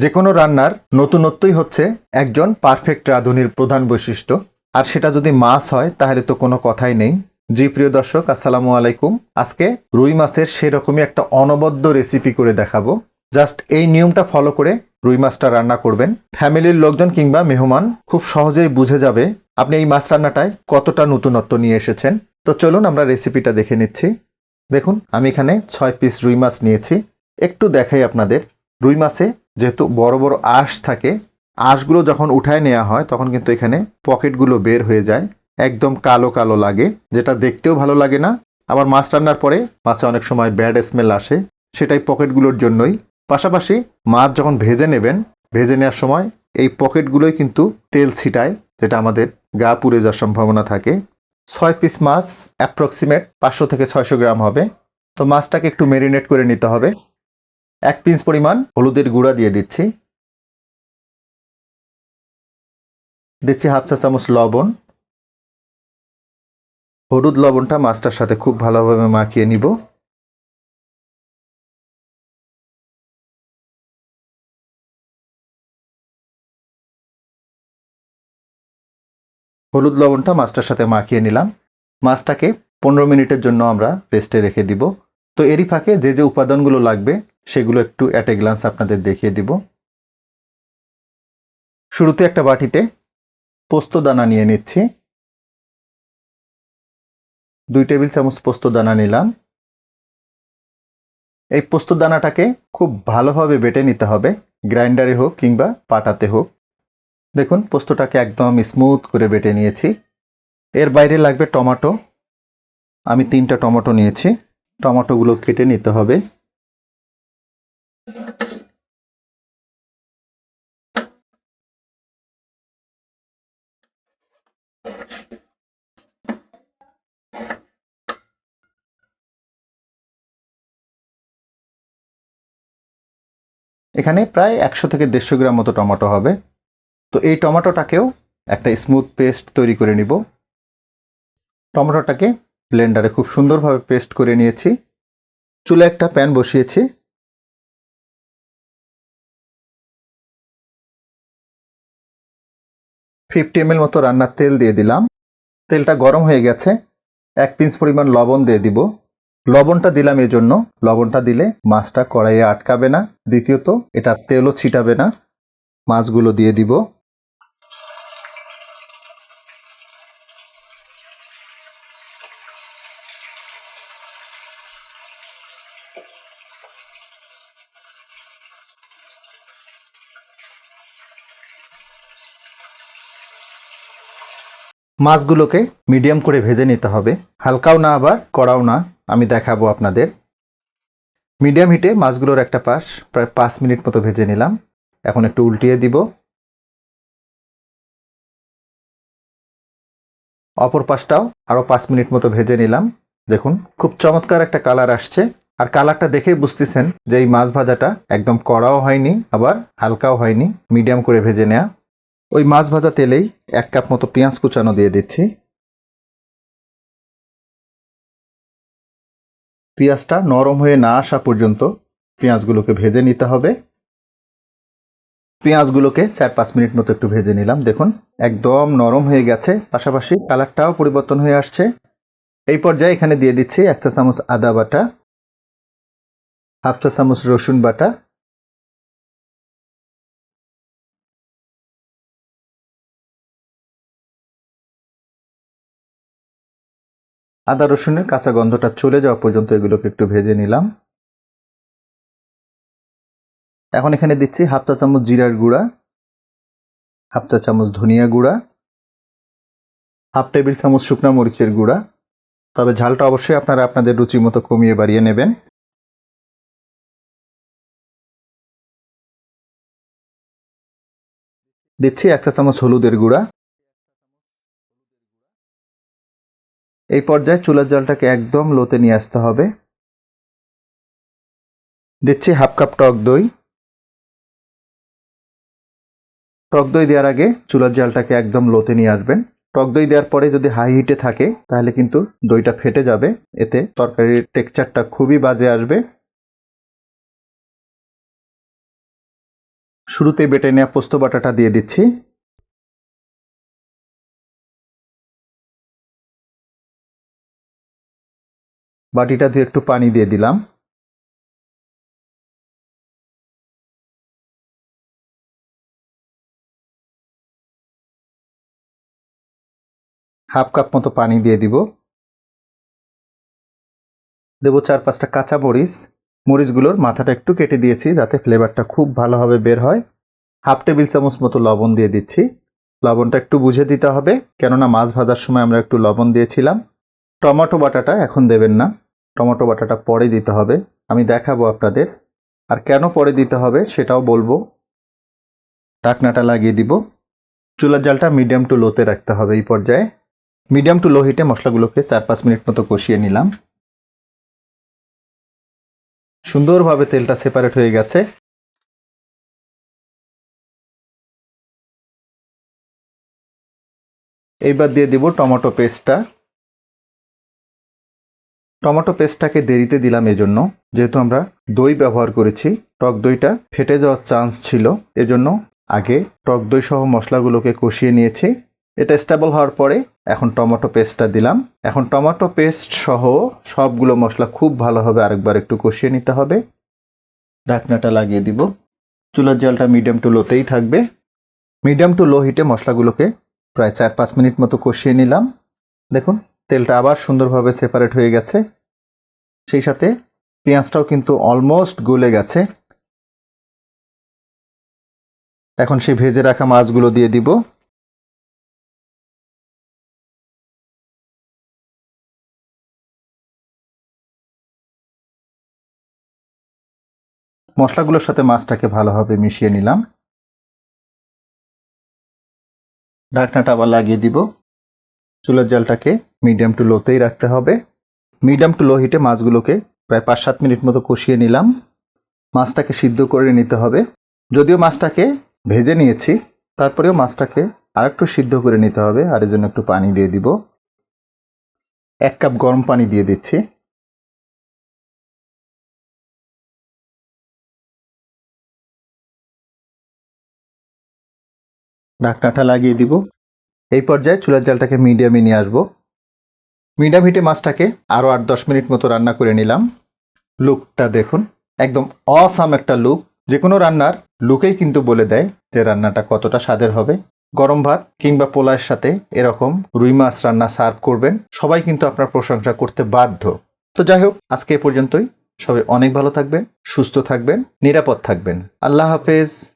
যে কোনো রান্নার নতুনত্বই হচ্ছে একজন পারফেক্ট রাঁধুনির প্রধান বৈশিষ্ট্য। আর সেটা যদি মাছ হয়, তাহলে তো কোনো কথাই নেই। জি, প্রিয় দর্শক, আসসালামু আলাইকুম। আজকে রুই মাছের সেরকমই একটা অনবদ্য রেসিপি করে দেখাবো। জাস্ট এই নিয়মটা ফলো করে রুই মাছটা রান্না করবেন। ফ্যামিলির লোকজন কিংবা মেহমান খুব সহজেই বুঝে যাবে আপনি এই মাছ রান্নাটায় কতটা নতুনত্ব নিয়ে এসেছেন। তো চলুন আমরা রেসিপিটা দেখে নিচ্ছি। দেখুন, আমি এখানে ছয় পিস রুই মাছ নিয়েছি। একটু দেখাই আপনাদের। রুই মাছে যেহেতু বড় বড় আঁশ থাকে, আঁশগুলো যখন উঠায় নেওয়া হয়, তখন কিন্তু এখানে পকেটগুলো বের হয়ে যায়। একদম কালো কালো লাগে, যেটা দেখতেও ভালো লাগে না। আবার মাছ রান্নার পরে মাছে অনেক সময় ব্যাড স্মেল আসে, সেটাই পকেটগুলোর জন্যই। পাশাপাশি মাছ যখন ভেজে নেবেন, ভেজে নেওয়ার সময় এই পকেটগুলোই কিন্তু তেল ছিটায়, যেটা আমাদের গা পুড়ে যাওয়ার সম্ভাবনা থাকে। ছয় পিস মাছ অ্যাপ্রক্সিমেট পাঁচশো থেকে ছয়শো গ্রাম হবে। তো মাছটাকে একটু মেরিনেট করে নিতে হবে। এক পিস পরিমাণ হলুদের গুঁড়া দিয়ে দিচ্ছি। দিচ্ছি হাফ চা চামচ লবণ। হলুদ লবণটা মাছটার সাথে খুব ভালোভাবে মাখিয়ে নিব। হলুদ লবণটা মাছটার সাথে মাখিয়ে নিলাম। মাছটাকে পনেরো মিনিটের জন্য আমরা রেস্টে রেখে দিব। তো এরই ফাঁকে যে যে উপাদানগুলো লাগবে সেগুলো একটু অ্যাট এ গ্লান্স আপনাদের দেখিয়ে দিব। শুরুতে একটা বাটিতে পোস্ত দানা নিয়ে নিচ্ছি। দুই টেবিল চামচ পোস্ত দানা নিলাম। এই পোস্ত দানাটাকে খুব ভালোভাবে বেটে নিতে হবে, গ্রাইন্ডারে হোক কিংবা পাটাতে হোক। দেখুন, পোস্তটাকে একদম স্মুথ করে বেটে নিয়েছি। এর বাইরে লাগবে টমেটো। আমি তিনটা টমেটো নিয়েছি। টমেটোগুলো কেটে নিতে হবে। এখানে প্রায় একশো থেকে দেড়শো গ্রাম মতো টমেটো হবে। তো এই টমেটোটাকেও একটা স্মুথ পেস্ট তৈরি করে নিব। টমেটোটাকে ব্লেন্ডারে খুব সুন্দরভাবে পেস্ট করে নিয়েছি। চুলে একটা প্যান বসিয়েছি। ফিফটি এম মতো রান্নার তেল দিয়ে দিলাম। তেলটা গরম হয়ে গেছে। এক পিঞ্চ পরিমাণ লবণ দিয়ে দিব। লবণটা দিলাম এজন্য। জন্য লবণটা দিলে মাছটা কড়াইয়ে আটকাবে না। দ্বিতীয়ত, এটা তেলও ছিটাবে না। মাছগুলো দিয়ে দিব। মাছগুলোকে মিডিয়াম করে ভেজে নিতে হবে। হালকাও না আবার, কড়াও না। আমি দেখাবো আপনাদের। মিডিয়াম হিটে মাছগুলোর একটা পাশ প্রায় পাঁচ মিনিট মতো ভেজে নিলাম। এখন একটু উল্টিয়ে দিব। অপর পাশটাও আরও পাঁচ মিনিট মতো ভেজে নিলাম। দেখুন, খুব চমৎকার একটা কালার আসছে। আর কালারটা দেখেই বুঝতেছেন যে এই মাছ ভাজাটা একদম কড়াও হয়নি, আবার হালকাও হয়নি, মিডিয়াম করে ভেজে নেওয়া ওই মাছ ভাজা তেলেই এক কাপ মতো পেঁয়াজ কুচানো দিয়ে দিচ্ছি। পেঁয়াজটা নরম হয়ে না আসা পর্যন্ত পেঁয়াজগুলোকে ভেজে নিতে হবে। পেঁয়াজগুলোকে চার পাঁচ মিনিট মতো একটু ভেজে নিলাম। দেখুন, একদম নরম হয়ে গেছে। পাশাপাশি কালারটাও পরিবর্তন হয়ে আসছে। এই পর্যায়ে এখানে দিয়ে দিচ্ছি এক চা চামচ আদা বাটা, হাফ চা চামচ রসুন বাটা আদা রসুনের কাঁচা গন্ধটা চলে যাওয়া পর্যন্ত এগুলোকে একটু ভেজে নিলাম। এখন এখানে দিচ্ছি হাফ চা চামচ জিরার গুঁড়া, হাফ চা চামচ ধনিয়া গুঁড়া, হাফ টেবিল চামচ শুকনা মরিচের গুঁড়া। তবে ঝালটা অবশ্যই আপনারা আপনাদের রুচি মতো কমিয়ে বাড়িয়ে নেবেন। দিচ্ছি এক চা চামচ হলুদের গুঁড়া। এই পর্যায়ে চুলার জলটাকে একদম লোতে নিয়ে আসতে হবে। দিচ্ছি হাফ কাপ টক দই। টক দই দেওয়ার আগে চুলার জালটাকে একদম লোতে নিয়ে আসবেন। টক দই দেওয়ার পরে যদি হাই হিটে থাকে, তাহলে কিন্তু দইটা ফেটে যাবে। এতে তরকারির টেক্সচারটা খুবই বাজে আসবে। শুরুতে বেটে নেওয়া পোস্ত বাটাটা দিয়ে দিচ্ছি। বাটিটা ধুয়ে একটু পানি দিয়ে দিলাম। হাফ কাপ মতো পানি দিয়ে দিব। দেবো চার পাঁচটা কাঁচা মরিচ। মরিচগুলোর মাথাটা একটু কেটে দিয়েছি যাতে ফ্লেভারটা খুব ভালোভাবে বের হয়। হাফ টেবিল চামচ মতো লবণ দিয়ে দিচ্ছি। লবণটা একটু বুঝে দিতে হবে, কেননা মাছ ভাজার সময় আমরা একটু লবণ দিয়েছিলাম। টমেটো বাটাটা এখন দেবেন না। টমেটো বাটাটা পরে দিতে হবে। আমি দেখাবো আপনাদের। আর কেন পরে দিতে হবে সেটাও বলব। ঢাকনাটা লাগিয়ে দিব। চুলার জালটা মিডিয়াম টু লোতে রাখতে হবে এই পর্যায়ে। মিডিয়াম টু লো হিটে মশলাগুলোকে চার পাঁচ মিনিট মতো কষিয়ে নিলাম। সুন্দরভাবে তেলটা সেপারেট হয়ে গেছে। এইবার দিয়ে দিব টমেটো পেস্টটা টমেটো পেস্টটাকে দেরিতে দিলাম এজন্য। যেহেতু আমরা দই ব্যবহার করেছি, টক দইটা ফেটে যাওয়ার চান্স ছিল, এজন্য আগে টক দই সহ মশলাগুলোকে কষিয়ে নিয়েছি। এটা স্টেবল হওয়ার পরে এখন টমেটো পেস্টটা দিলাম। এখন টমেটো পেস্ট সহ সবগুলো মশলা খুব ভালোভাবে আরেকবার একটু কষিয়ে নিতে হবে। ঢাকনাটা লাগিয়ে দিব। চুলার জলটা মিডিয়াম টু লোতেই থাকবে। মিডিয়াম টু লো হিটে মশলাগুলোকে প্রায় চার পাঁচ মিনিট মতো কষিয়ে নিলাম। দেখুন, তেলটা আবার সুন্দরভাবে সেপারেট হয়ে গেছে। সেই সাথে পেঁয়াজটাও কিন্তু অলমোস্ট গলে গেছে। এখন সেই ভেজে রাখা মাছগুলো দিয়ে দিব। মশলাগুলোর সাথে মাছটাকে ভালোভাবে মিশিয়ে নিলাম। ঢাকনাটা আবার লাগিয়ে দিব। চুলার জালটাকে মিডিয়াম টু লোতেই রাখতে হবে। মিডিয়াম টু লো হিটে মাছগুলোকে প্রায় পাঁচ সাত মিনিট মতো কষিয়ে নিলাম। মাছটাকে সিদ্ধ করে নিতে হবে। যদিও মাছটাকে ভেজে নিয়েছি, তারপরেও মাছটাকে আরেকটু সিদ্ধ করে নিতে হবে আর এর জন্য একটু পানি দিয়ে দিব। এক কাপ গরম পানি দিয়ে দিচ্ছি। ঢাকনাটা লাগিয়ে দিব। এই পর্যায়ে চুলার জালটাকে মিডিয়ামে নিয়ে আসব। মিডিয়াম হিটে মাছটাকে আরও আট, দশ মিনিট মতো রান্না করে নিলাম। লুকটা দেখুন, একদম অসাম একটা লুক। যে কোনো রান্নার লুকেই কিন্তু বলে দেয় যে রান্নাটা কতটা স্বাদের হবে। গরম ভাত কিংবা পোলার সাথে এরকম রুই মাছ রান্না সার্ভ করবেন, সবাই কিন্তু আপনার প্রশংসা করতে বাধ্য। তো যাই হোক, আজকে এ পর্যন্তই। সবাই অনেক ভালো থাকবেন, সুস্থ থাকবেন, নিরাপদ থাকবেন। আল্লাহ হাফেজ।